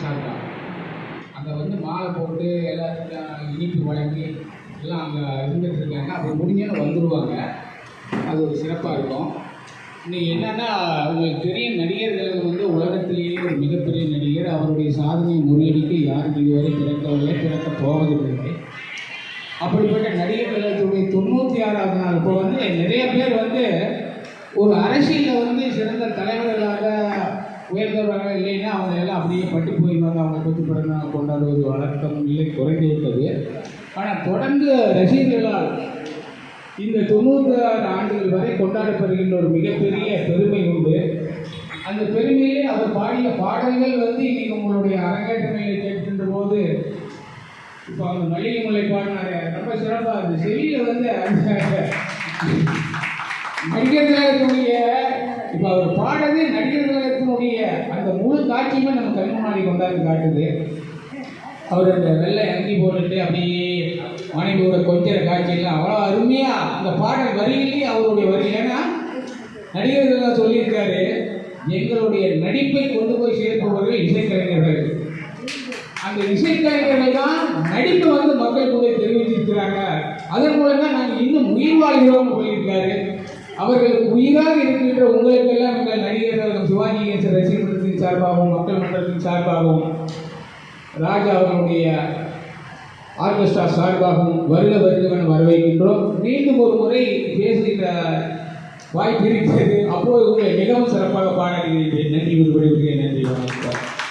சார்பா அங்கே வந்து மாலை போட்டு எல்லாத்துக்கும் இனிப்பு வழங்கி எல்லாம் அங்கே இருந்துகிட்டு இருக்காங்க. அப்படி முடிஞ்சாலும் வந்துடுவாங்க அது ஒரு சிறப்பாக இருக்கும். இன்னைக்கு என்னென்னா உங்களுக்கு தெரியும் நடிகர் வந்து உலகத்திலேயே ஒரு மிகப்பெரிய நடிகர். அவருடைய சாதனையை முறியடிக்க யாருக்கு இதுவரை பிறக்கவில்லை பிறக்க போவதில்லை. அப்படிப்பட்ட நடிகர் திலகத்துடைய தொண்ணூற்றி ஆறாவது நாள். இப்போ வந்து நிறைய பேர் வந்து ஒரு அரசியலில் வந்து சிறந்த தலைவர்களாக உயர்ந்தவர்களாக இல்லைன்னா அவங்க எல்லாம் அப்படியே பட்டு போயிருந்தாங்க அவங்க பற்றி பிறந்தாங்க கொண்டாடுவது வழக்கம் இல்லை குறைந்து விட்டது. ஆனால் தொடர்ந்து ரசிகர்களால் இந்த தொண்ணூற்றி ஆறு ஆண்டுகள் வரை கொண்டாடப்படுகின்ற ஒரு மிகப்பெரிய பெருமை உண்டு. அந்த பெருமையிலே அவர் பாடிய பாடல்கள் வந்து இன்னைக்கு உங்களுடைய அரங்கேற்றமையை கேட்கின்ற போது இப்போ அந்த மல்லிகை முல்லை பாடினாரு ரொம்ப சிறப்பாக இருந்துச்சு செவியில் வந்து அந்த நடிகர் திலகத்தினுடைய இப்போ அவர் பாடுறது நடிகர் அவருடைய அந்த முழு காட்சியுமே நம்ம கண் முன்னாடி கொண்டாந்து காட்டுது. அவர் அந்த வெள்ளை அங்கி போட்டுட்டு அப்படியே மனைவியோட கொஞ்சிற காட்சியெல்லாம் அவ்வளோ அருமையாக அந்த பாடல் வரியிலேயே அவருடைய வரி. ஏன்னா நடிகர்கள் சொல்லியிருக்காரு எங்களுடைய நடிப்பை கொண்டு போய் சேர்ப்பவர்கள் இசைக்கலைஞர்கள். அந்த இசைக்கலைஞர்கள் தான் நடிப்பை வந்து மக்கள் கூட தெரிவிச்சிருக்கிறாங்க. அதன் மூலம் தான் நாங்கள் இன்னும் உயிர் வாழ்கிறோம்னு சொல்லியிருக்காரு. அவர்களுக்கு உயிராக இருக்கின்ற உங்களுக்கெல்லாம் எங்கள் நடிகர்கள் திலகம் சிவாஜி சார்பாகவும் மக்கள் மன்றத்தின் சார்பாகவும் ராஜா அவர்களுடைய ஆர்கெஸ்ட்ரா சார்பாகவும் வருக வருகவென வரவேற்கின்றோம். மீண்டும் ஒரு முறை பேசுகின்ற வாய்ப்பு இருக்கிறது. அப்போது உங்களை மிகவும் சிறப்பாக பாராட்டுகிறேன். நன்றி விடுபடுகிறேன். நன்றி வணக்கம்.